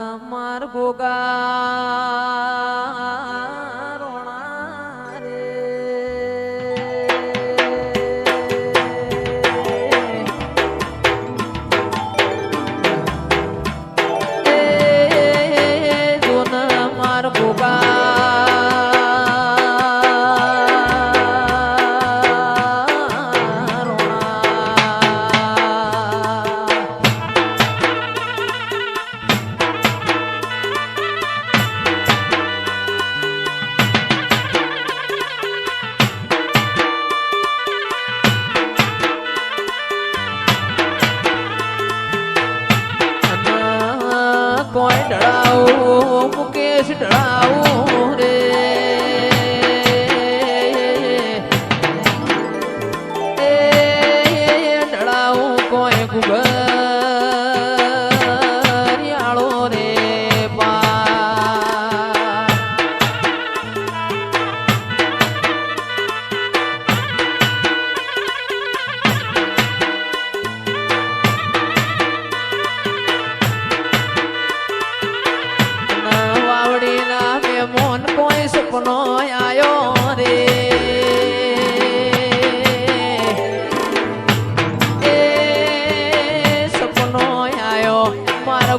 Amar Bogar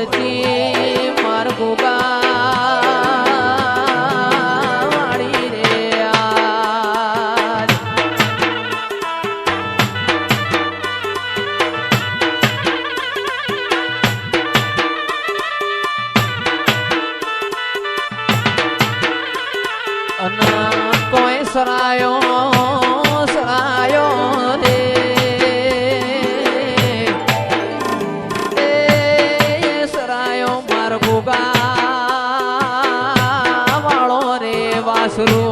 Bharti ભોગા વાળો રે વાસરો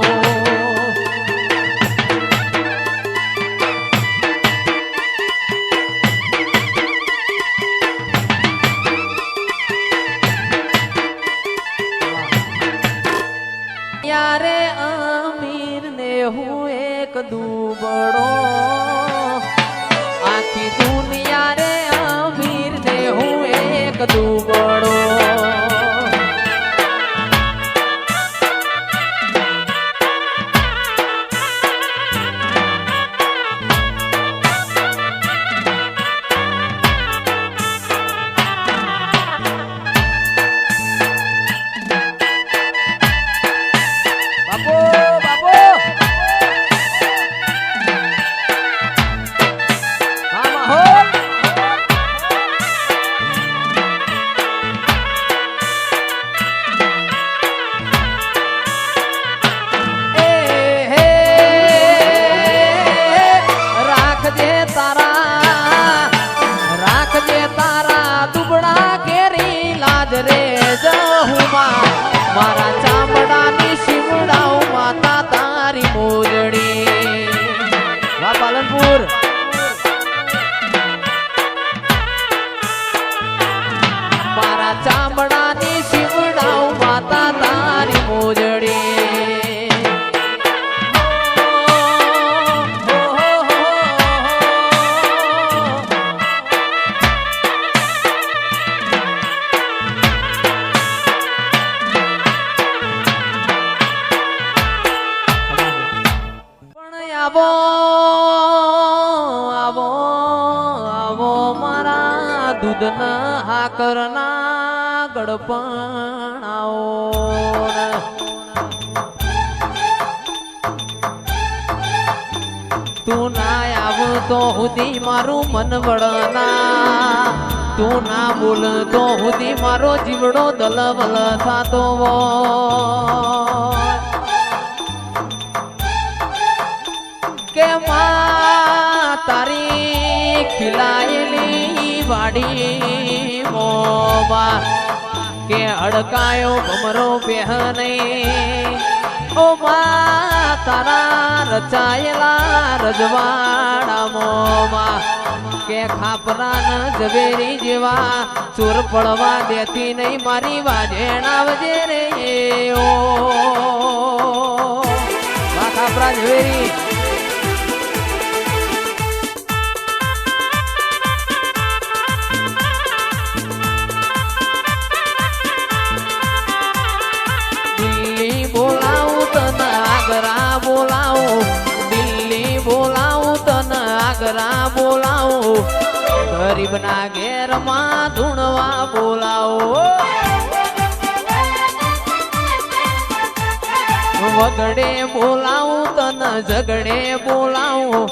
યારે અમીર ને હું એક દુબડો કરના ગડપણાઓ. તું ના આવતો સુધી મારું મન વળના. તું ના બોલતો સુધી મારો જીવડો દલબલ થતો કે માં તારી ખીલાયેલી વાડી કોબા કે અડકાયો ભમરો પહેને. ઓ બા તારા રચાયેલા રજવાડા રજવાડામાં કે ખાપરા ન ઝવેરી જેવા ચોર પડવા દેતી નહીં, મારી વાજેણાવજે રે. ઓ ખાપરા ઝવેરી આગ્રા બોલાવું. ગરીબના ઘેરમાં ધૂણવા બોલાવો. વગડે બોલાવું તન ઝગડે બોલાવું.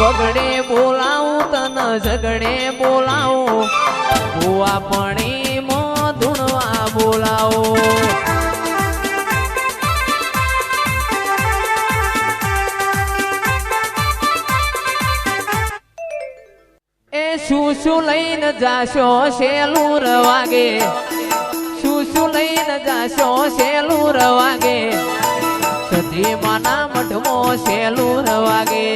વગડે બોલાવું તન ઝગડે બોલાવું. ભૂવા પણ મો ધૂણવા બોલાવો. શું શું લઈને જાશો શેલું રવાગે શું શું લઈને જાશો શેલું રવાગે સધી માના મઢમો શેલું રવાગે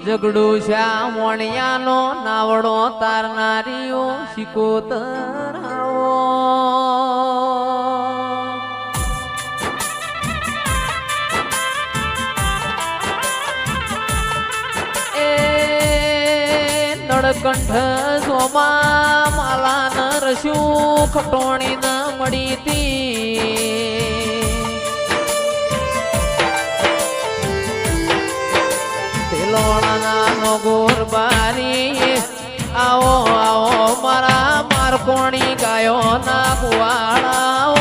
ઝઘડો શા મોણિયાનો નાવડો તારનારીઓ શીખો તરાવો એ નળકંઠ સોમા માલા ન રસ્યું ખટોણી ન મળી તી તેલોણાના નો ગોરબારી આવો આવો મારા મારકોણી ગાયો ના કુવાળાઓ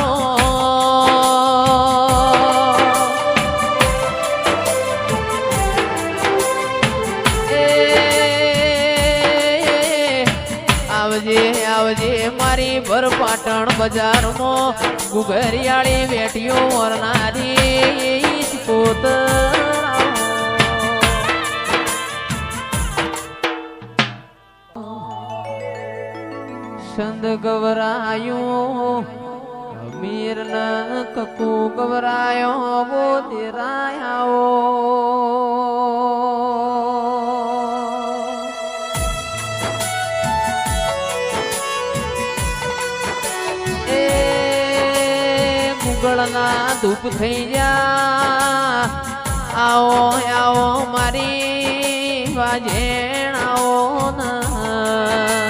આવજે આવજે મારી ભર પાટણ બજારમાં ગુગરિયાળી વેટીઓ વરનારી કોતર સંદ ગવરાયું અમીર ન કકુ ગવરાયો એ મુગળના ધૂપ થઈ જા આવો આવો મારી વાજેણ આવો ના